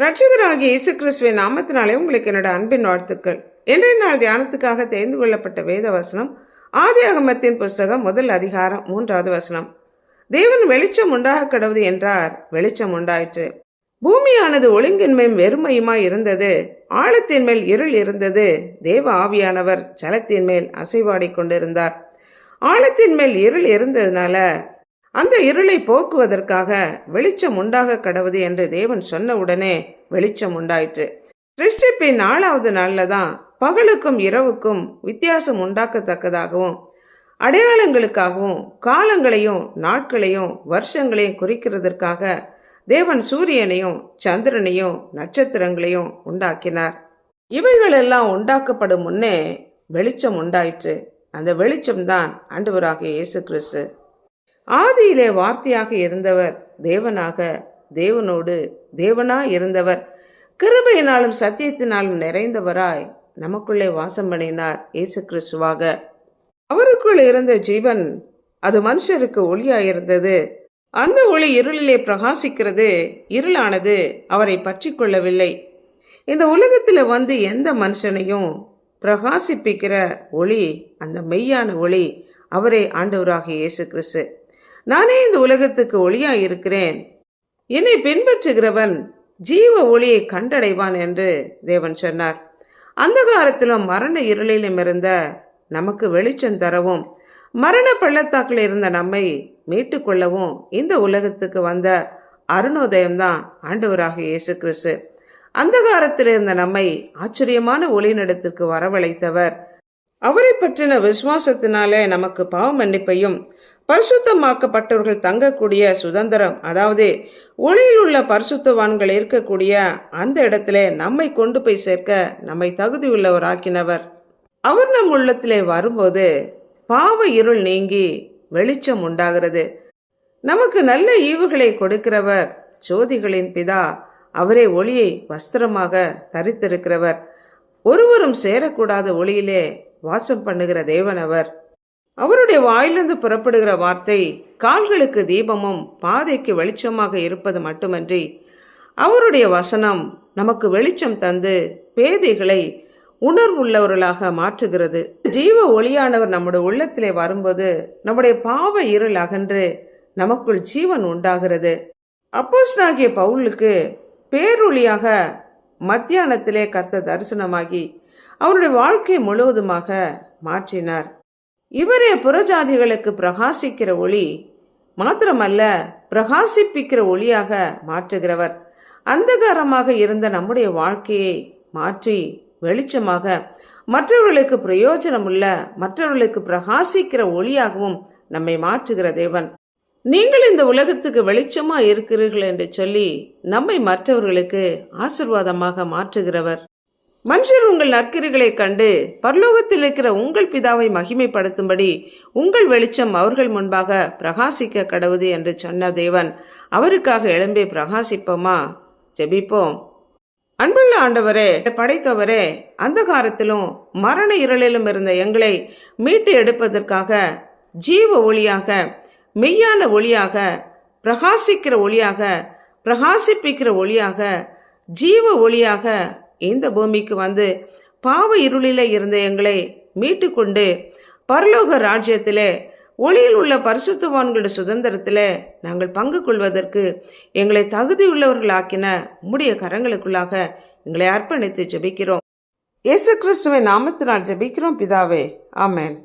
ரட்சகராகி இயேசு கிறிஸ்துவின் நாமத்தினாலே உங்களுக்கு என்னோட அன்பின் வாழ்த்துக்கள். இன்றைய நாள் தியானத்துக்காக தெரிந்து கொள்ளப்பட்ட வேத வசனம் ஆதி அகமத்தின் புஸ்தகம் முதல் அதிகாரம் மூன்றாவது வசனம். தேவன் வெளிச்சம் உண்டாக கடவுது என்றார் வெளிச்சம் உண்டாயிற்று. பூமியானது ஒழுங்கின்மையும் வெறுமையுமாய் இருந்தது ஆழத்தின் மேல் இருள் இருந்தது தேவ ஆவியானவர் ஜலத்தின் மேல் அசைவாடி கொண்டிருந்தார். ஆழத்தின் மேல் இருள் இருந்ததுனால அந்த இருளை போக்குவதற்காக வெளிச்சம் உண்டாக கடவுது என்று தேவன் சொன்ன உடனே வெளிச்சம் உண்டாயிற்று. சிருஷ்டிப்பின் நாலாவது நாளில் தான் பகலுக்கும் இரவுக்கும் வித்தியாசம் உண்டாக்கத்தக்கதாகவும் அடையாளங்களுக்காகவும் காலங்களையும் நாட்களையும் வருஷங்களையும் குறிக்கிறதற்காக தேவன் சூரியனையும் சந்திரனையும் நட்சத்திரங்களையும் உண்டாக்கினார். இவைகளெல்லாம் உண்டாக்கப்படும் முன்னே வெளிச்சம் உண்டாயிற்று. அந்த வெளிச்சம்தான் ஆண்டவராகிய இயேசு கிறிஸ்து. ஆதியிலே வார்த்தையாக இருந்தவர் தேவனாக தேவனோடு தேவனாக இருந்தவர். கிருபையினாலும் சத்தியத்தினாலும் நிறைந்தவராய் நமக்குள்ளே வாசம் பண்ணினார் இயேசு கிறிஸ்துவாக. அவருக்குள் இருந்த ஜீவன் அது மனுஷருக்கு ஒளியாயிருந்தது. அந்த ஒளி இருளிலே பிரகாசிக்கிறது இருளானது அவரை பற்றி கொள்ளவில்லை இந்த உலகத்தில் வந்து எந்த மனுஷனையும் பிரகாசிப்பிக்கிற ஒளி அந்த மெய்யான ஒளி அவரே ஆண்டவராகிய இயேசு கிறிஸ்து. நானே இந்த உலகத்துக்கு ஒளியாய் இருக்கிறேன் என்னை பின்பற்றுகிறவன் ஜீவ ஒளியை கண்டடைவான் என்று தேவன் சொன்னார். அந்தகாரத்திலும் மரண இருளிலும் இருந்த நமக்கு வெளிச்சம் தரவும் மரண பள்ளத்தாக்கில் இருந்த நம்மை மீட்டுக்கொள்ளவும் இந்த உலகத்துக்கு வந்த அருணோதயம்தான் ஆண்டவராக இயேசு கிறிஸ்து அந்தகாரத்தில் இருந்த நம்மை ஆச்சரியமான ஒளிநடத்திற்கு வரவழைத்தவர் அவரை பற்றின விசுவாசத்தினாலே நமக்கு பாவ மன்னிப்பையும் பரிசுத்தமாக்கப்பட்டவர்கள் தங்கக்கூடிய சுதந்திரம் அதாவது ஒளியில் உள்ள பரிசுத்தவான்கள் இருக்கக்கூடிய அந்த இடத்திலே நம்மை கொண்டு போய் சேர்க்க நம்மை தகுதியுள்ளவராக்கினவர். அவர் நம் உள்ளத்திலே வரும்போது பாவ இருள் நீங்கி வெளிச்சம் உண்டாகிறது. நமக்கு நல்ல ஈவுகளை கொடுக்கிறவர் ஜோதிகளின் பிதா. அவரே ஒளியை வஸ்திரமாக தரித்திருக்கிறவர். ஒருவரும் சேரக்கூடாத ஒளியிலே வாசம் பண்ணுகிற தேவன் அவர். அவருடைய வாயிலிருந்து புறப்படுகிற வார்த்தை கால்களுக்கு தீபமும் பாதைக்கு வெளிச்சமாக இருப்பது மட்டுமன்றி அவருடைய வசனம் நமக்கு வெளிச்சம் தந்து பேதைகளை உணர்வுள்ளவர்களாக மாற்றுகிறது. ஜீவ ஒளியானவர் நம்முடைய உள்ளத்திலே வரும்போது நம்முடைய பாவ இருள் அகன்று நமக்குள் ஜீவன் உண்டாகிறது. அப்போஸ்னாகிய பவுலுக்கு பேரொளியாக மத்தியானத்திலே கர்த்த தரிசனமாகி அவருடைய வாழ்க்கை முழுவதுமாக மாற்றினார். இவரே புறஜாதிகளுக்கு பிரகாசிக்கிற ஒளி மாத்திரமல்ல பிரகாசிப்பிக்கிற ஒளியாக மாற்றுகிறவர். அந்தகாரமாக இருந்த நம்முடைய வாழ்க்கையை மாற்றி வெளிச்சமாக மற்றவர்களுக்கு பிரயோஜனமுள்ள மற்றவர்களுக்கு பிரகாசிக்கிற ஒளியாகவும் நம்மை மாற்றுகிற தேவன். நீங்கள் இந்த உலகத்துக்கு வெளிச்சமாக இருக்கிறீர்கள் என்று சொல்லி நம்மை மற்றவர்களுக்கு ஆசிர்வாதமாக மாற்றுகிறவர். மனுஷர் உங்கள் நற்கிரிகளை கண்டு பரலோகத்தில் இருக்கிற உங்கள் பிதாவை மகிமைப்படுத்தும்படி உங்கள் வெளிச்சம் அவர்கள் முன்பாக பிரகாசிக்க கடவுது என்று சொன்ன தேவன் அவருக்காக எழும்பி பிரகாசிப்போமா? ஜெபிப்போம். அன்புள்ள ஆண்டவரே படைத்தவரே அந்த காலத்திலும் மரண இருளிலும் இருந்த எங்களை மீட்டு எடுப்பதற்காக ஜீவ ஒளியாக மெய்யான ஒளியாக பிரகாசிக்கிற ஒளியாக பிரகாசிப்பிக்கிற ஒளியாக ஜீவ ஒளியாக இந்த பூமிக்கு வந்து பாவ இருளில் இருந்த எங்களை மீட்டு கொண்டு பரலோக ராஜ்யத்திலே ஒளியில் உள்ள பரிசுத்தவான்களுடைய சுதந்திரத்தில் நாங்கள் பங்கு கொள்வதற்கு எங்களை தகுதியுள்ளவர்களாக்கின உம்முடைய கரங்களுக்குள்ளாக எங்களை அர்ப்பணித்து ஜெபிக்கிறோம். இயேசு கிறிஸ்துவின் நாமத்தினால் ஜெபிக்கிறோம் பிதாவே. ஆமேன்.